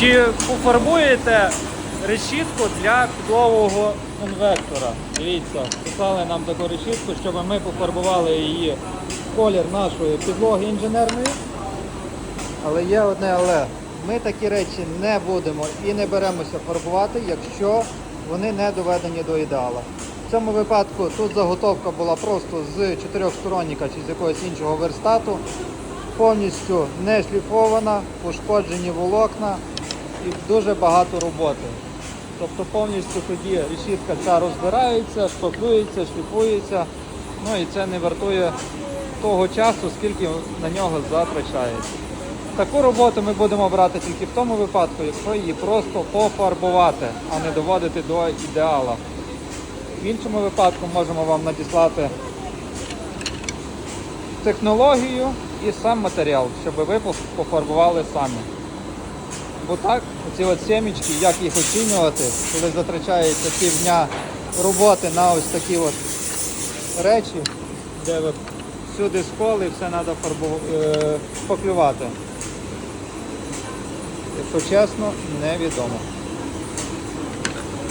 Чи пофарбуєте решітку для підлового конвектора? Дивіться, писали нам таку решітку, щоб ми пофарбували її в колір нашої підлоги інженерної. Але є одне але. Ми такі речі не будемо і не беремося фарбувати, якщо вони не доведені до ідеала. В цьому випадку тут заготовка була просто з чотирьохсторонника чи з якогось іншого верстату, повністю не шліфована, пошкоджені волокна і дуже багато роботи. Тобто повністю тоді решітка ця розбирається, шпаклюється, шліфується. Ну і це не вартує того часу, скільки на нього затрачається. Таку роботу ми будемо брати тільки в тому випадку, якщо її просто пофарбувати, а не доводити до ідеала. В іншому випадку можемо вам надіслати технологію і сам матеріал, щоб ви пофарбували самі. Бо оці ці от сімечки, як їх оцінювати, коли затрачається півдня роботи на ось такі от речі, де ви всюди сколи, все треба фарбу... е, поклювати. Якщо чесно, невідомо.